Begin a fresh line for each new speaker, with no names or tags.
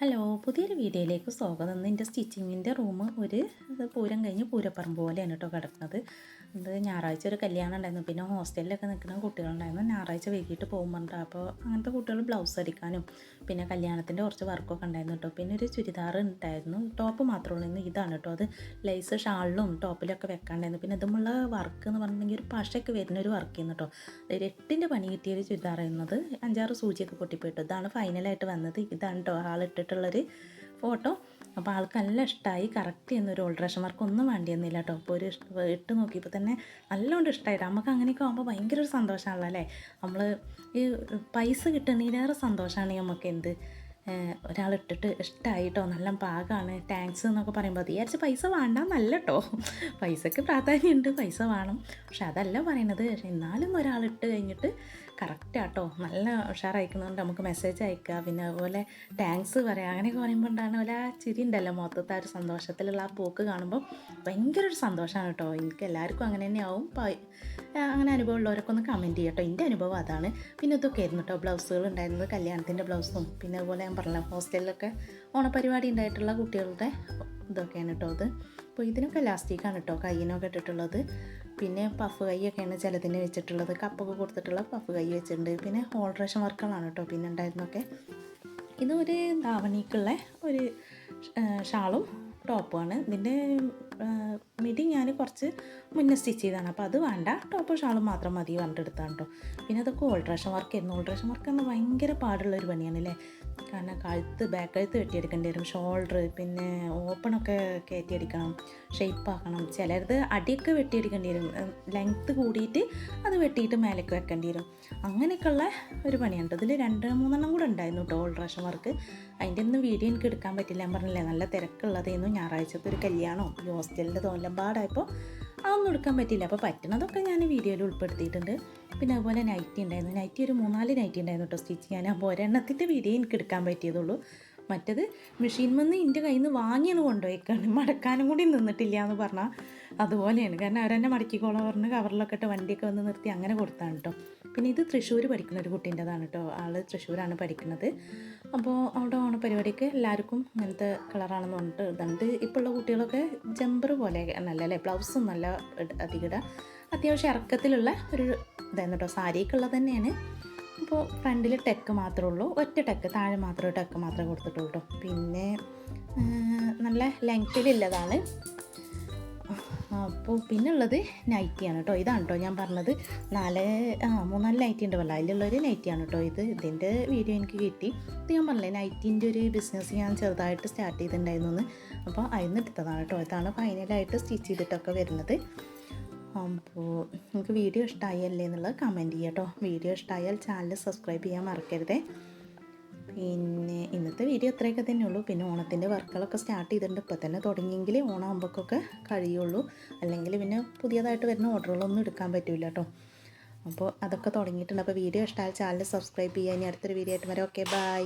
Hello പുതിയൊരു വീഡിയോയിലേക്ക് സ്വാഗതം. എന്റെ സ്റ്റിച്ചിങ്ങിന്റെ റൂം ഒരു പൂരം കഴിഞ്ഞ് പൂരപ്പറമ്പ് പോലെയാണ് കേട്ടോ കിടക്കുന്നത്. അത് ഞായറാഴ്ച ഒരു കല്യാണം ഉണ്ടായിരുന്നു. പിന്നെ ഹോസ്റ്റലിലൊക്കെ നിൽക്കുന്ന കുട്ടികളുണ്ടായിരുന്നു. ഞായറാഴ്ച വൈകിട്ട് പോകുമ്പോൾ അപ്പോൾ അങ്ങനത്തെ കുട്ടികൾ ബ്ലൗസ് അടിക്കാനും പിന്നെ കല്യാണത്തിന്റെ കുറച്ച് വർക്കൊക്കെ ഉണ്ടായിരുന്നു കേട്ടോ. പിന്നെ ഒരു ചുരിദാർ ഉണ്ടായിരുന്നു. ടോപ്പ് മാത്രമേ ഉള്ളൂ. ഇതാണ് കേട്ടോ. അത് ലൈസ് ഷാളിലും ടോപ്പിലൊക്കെ വെക്കാണ്ടായിരുന്നു പിന്നെ ഇതുമുള്ള വർക്ക് എന്ന് പറഞ്ഞിട്ടുണ്ടെങ്കിൽ ഒരു പശയൊക്കെ വരുന്ന ഒരു വർക്ക് ചെയ്യുന്നു കേട്ടോ എട്ടിന്റെ പണി കിട്ടിയൊരു ചുരിദാർ ആയിരുന്നത് അഞ്ചാറ് സൂചിയൊക്കെ പൊട്ടിപ്പോയിട്ടു ഇതാണ് ഫൈനലായിട്ട് വന്നത്. ഇതാണ് കേട്ടോ. ആളിട്ടിട്ടുള്ളൊരു ഫോട്ടോ. അപ്പോൾ ആൾക്ക് നല്ല ഇഷ്ടമായി കറക്റ്റ് ചെയ്യുന്ന ഒരു ഓൾട്രേഷൻ വർക്ക് ഒന്നും വേണ്ടിയൊന്നുമില്ല കേട്ടോ അപ്പോൾ ഒരു ഇട്ട് നോക്കിയപ്പോൾ തന്നെ നല്ലോണ്ട് ഇഷ്ടമായിട്ട് നമുക്ക് അങ്ങനെയൊക്കെ ആകുമ്പോൾ ഭയങ്കര ഒരു സന്തോഷമാണല്ലോ അല്ലേ? നമ്മൾ ഈ പൈസ കിട്ടുന്നതിലേറെ സന്തോഷമാണ് നമുക്ക് എന്ത്? ഒരാൾ ഇട്ടിട്ട് ഇഷ്ടമായിട്ടോ നല്ല പാകമാണ് താങ്ക്സ് എന്നൊക്കെ പറയുമ്പോൾ അത് വിചാരിച്ച് പൈസ വേണ്ടെന്നല്ല കേട്ടോ പൈസക്ക് പ്രാധാന്യമുണ്ട് പൈസ വേണം. പക്ഷെ അതല്ല പറയണത്. പക്ഷെ എന്നാലും ഒരാൾ ഇട്ട് കഴിഞ്ഞിട്ട് കറക്റ്റ് ആട്ടോ. നല്ല ഉഷാറായിക്കുന്നതുകൊണ്ട് നമുക്ക് മെസ്സേജ് അയക്കുക പിന്നെ അതുപോലെ താങ്ക്സ് പറയാം. അങ്ങനെയൊക്കെ പറയുമ്പോൾ ഉണ്ടാകുന്ന പോലെ ആ ചിരി ഉണ്ടല്ലോ മൊത്തത്തെ ആ ഒരു സന്തോഷത്തിലുള്ള ആ പോക്ക് കാണുമ്പോൾ ഭയങ്കര ഒരു സന്തോഷമാണ് കേട്ടോ എനിക്ക് എല്ലാവർക്കും അങ്ങനെ തന്നെയാവും പ- അങ്ങനെ അനുഭവം ഉള്ളവരൊക്കെ ഒന്ന് കമന്റ് ചെയ്യട്ടോ. എന്റെ അനുഭവം അതാണ്. പിന്നെ ഇതൊക്കെ ആയിരുന്നു കേട്ടോ ബ്ലൗസുകൾ ഉണ്ടായിരുന്നത്. കല്യാണത്തിന്റെ ബ്ലൗസും. പിന്നെ അതുപോലെ ഞാൻ പറഞ്ഞ ഹോസ്റ്റലിലൊക്കെ ഓണപരിപാടി ഉണ്ടായിട്ടുള്ള കുട്ടികളുടെ ഇതൊക്കെയാണ് കേട്ടോ അത്. അപ്പോൾ ഇതിനൊക്കെ ലാസ്റ്റിക്കാണ് കേട്ടോ കയ്യിനൊക്കെ ഇട്ടിട്ടുള്ളത്. പിന്നെ പഫ് കൈയൊക്കെയാണ് ചിലതിന് വെച്ചിട്ടുള്ളത്. കപ്പൊക്കെ കൊടുത്തിട്ടുള്ള പഫ് കൈ വെച്ചിട്ടുണ്ട്. പിന്നെ ഓൾട്രേഷൻ വർക്കുകളാണ് കേട്ടോ പിന്നെ ഉണ്ടായിരുന്നൊക്കെ ഇതൊരു ധാവണിക്കുള്ള ഒരു ഷാളും ടോപ്പുമാണ് ഇതിന്റെ മിഡി ഞാൻ കുറച്ച് മുന്നേ സ്റ്റിച്ച് ചെയ്താണ് അപ്പോൾ അത് വേണ്ട. ടോപ്പ് ഷാളും മാത്രം മതി എടുത്താണ് കേട്ടോ പിന്നെ അതൊക്കെ ഓൾട്രേഷൻ വർക്ക് ആയിരുന്നു. ഓൾട്രേഷൻ വർക്ക് എന്ന് ഭയങ്കര പാടുള്ള ഒരു പണിയാണ് അല്ലേ കാരണം കഴുത്ത് ബാക്ക് കഴുത്ത് വെട്ടിയെടുക്കേണ്ടി വരും. ഷോൾഡർ പിന്നെ ഓപ്പണൊക്കെ കയറ്റിയെടുക്കണം. ഷേപ്പ് ആക്കണം. ചിലരത് അടിയൊക്കെ വെട്ടിയെടുക്കേണ്ടി വരും. ലെങ്ത്ത് കൂടിയിട്ട് അത് വെട്ടിയിട്ട് മേലേക്ക് വെക്കേണ്ടി വരും. അങ്ങനെയൊക്കെയുള്ള ഒരു പണിയുണ്ട് ഇതിൽ രണ്ട് മൂന്നെണ്ണം കൂടെ ഉണ്ടായിരുന്നു കേട്ടോ ഓൾട്രേഷൻ വർക്ക് അതിന്റെ ഒന്നും വീഡിയോ എനിക്ക് എടുക്കാൻ പറ്റില്ല. ഞാൻ പറഞ്ഞില്ലേ നല്ല തിരക്കുള്ളതായിരുന്നു. ഞായറാഴ്ചത്തെ ഒരു കല്യാണമോ ഹോസ്റ്റലിന്റെ തോന്നലമ്പാടായപ്പോൾ അതൊന്നും എടുക്കാൻ പറ്റില്ല അപ്പോൾ പറ്റണതൊക്കെ ഞാൻ വീഡിയോയിൽ ഉൾപ്പെടുത്തിയിട്ടുണ്ട്. പിന്നെ അതുപോലെ നൈറ്റി ഉണ്ടായിരുന്നു. നൈറ്റി ഒരു മൂന്നാൽ നൈറ്റി ഉണ്ടായിരുന്നു കേട്ടോ സ്റ്റിച്ച് ഞാൻ അപ്പോൾ ഒരെണ്ണത്തിന്റെ വീഡിയോ എനിക്ക് എടുക്കാൻ പറ്റിയതുള്ളൂ മറ്റത് മെഷീൻ വന്ന് എന്റെ കയ്യിൽ നിന്ന് വാങ്ങിയത് കൊണ്ടുപോയിക്കാണ്. മടക്കാനും കൂടി നിന്നിട്ടില്ല എന്ന് പറഞ്ഞാൽ അതുപോലെയാണ്. കാരണം അവരെന്നെ മടക്കിക്കോളാം പറഞ്ഞ് കവറിലൊക്കെ ഇട്ട് വണ്ടിയൊക്കെ വന്ന് നിർത്തി അങ്ങനെ കൊടുത്താണ് കേട്ടോ പിന്നെ ഇത് തൃശ്ശൂർ പഠിക്കുന്ന ഒരു കുട്ടീന്റെതാണ് കേട്ടോ ആൾ തൃശ്ശൂരാണ് പഠിക്കുന്നത്. അപ്പോൾ അവിടെ ഓണ പരിപാടിക്ക് എല്ലാവർക്കും ഇങ്ങനത്തെ കളറാണെന്ന് പറഞ്ഞിട്ട് ഇതുണ്ട് ഇപ്പോൾ ഉള്ള കുട്ടികളൊക്കെ ജമ്പർ പോലെ നല്ല അല്ലേ ബ്ലൗസും നല്ല അധികം അത്യാവശ്യം ഇറക്കത്തിലുള്ള ഒരു ഇതായിരുന്നു കേട്ടോ സാരിക്കുള്ളത് തന്നെയാണ്. അപ്പോൾ ഫ്രണ്ടിൽ ടെക്ക് മാത്രമേ ഉള്ളൂ ഒറ്റ ടെക്ക് താഴെ മാത്രമേ ടെക്ക് മാത്രമേ കൊടുത്തിട്ടുള്ളൂ. കേട്ടോ പിന്നെ നല്ല ലെങ്ത്തിലുള്ളതാണ് അപ്പോൾ പിന്നെ ഉള്ളത് നൈറ്റിയാണ് കേട്ടോ. ഇതാണ് കേട്ടോ ഞാൻ പറഞ്ഞത്. നാല് ആ മൂന്നാൽ നൈറ്റി ഉണ്ട് വല്ല അതിലുള്ളൊരു നൈറ്റിയാണ് കേട്ടോ ഇത്. ഇതിന്റെ വീഡിയോ എനിക്ക് കിട്ടി. ഇത് ഞാൻ പറഞ്ഞില്ലേ നൈറ്റിന്റെ ഒരു ബിസിനസ് ഞാൻ ചെറുതായിട്ട് സ്റ്റാർട്ട് ചെയ്തിട്ടുണ്ടായിരുന്നു അപ്പോൾ അതിൽ നിന്ന് എടുത്തതാണ് കേട്ടോ. ഇതാണ് ഫൈനലായിട്ട് സ്റ്റിച്ച് ചെയ്തിട്ടൊക്കെ വരുന്നത്. അപ്പോൾ നിങ്ങൾക്ക് വീഡിയോ ഇഷ്ടമായല്ലേ എന്നുള്ളത് കമന്റ് ചെയ്യാം കേട്ടോ വീഡിയോ ഇഷ്ടമായാൽ ചാനൽ സബ്സ്ക്രൈബ് ചെയ്യാൻ മറക്കരുതേ. പിന്നെ ഇന്നത്തെ വീഡിയോ അത്രയൊക്കെ തന്നെ ഉള്ളൂ. പിന്നെ ഓണത്തിന്റെ വർക്കുകളൊക്കെ സ്റ്റാർട്ട് ചെയ്തിട്ടുണ്ട്. ഇപ്പോൾ തന്നെ തുടങ്ങിയെങ്കിൽ ഓണമാകുമ്പോഴൊക്കെ കഴിയുള്ളൂ. അല്ലെങ്കിൽ പിന്നെ പുതിയതായിട്ട് വരുന്ന ഓർഡറുകളൊന്നും എടുക്കാൻ പറ്റില്ല കേട്ടോ അപ്പോൾ അതൊക്കെ തുടങ്ങിയിട്ടുണ്ട്. അപ്പോൾ വീഡിയോ ഇഷ്ടമായാൽ ചാനൽ സബ്സ്ക്രൈബ് ചെയ്യുക. ഇനി അടുത്തൊരു വീഡിയോ ആയിട്ട് വരാം. Okay bye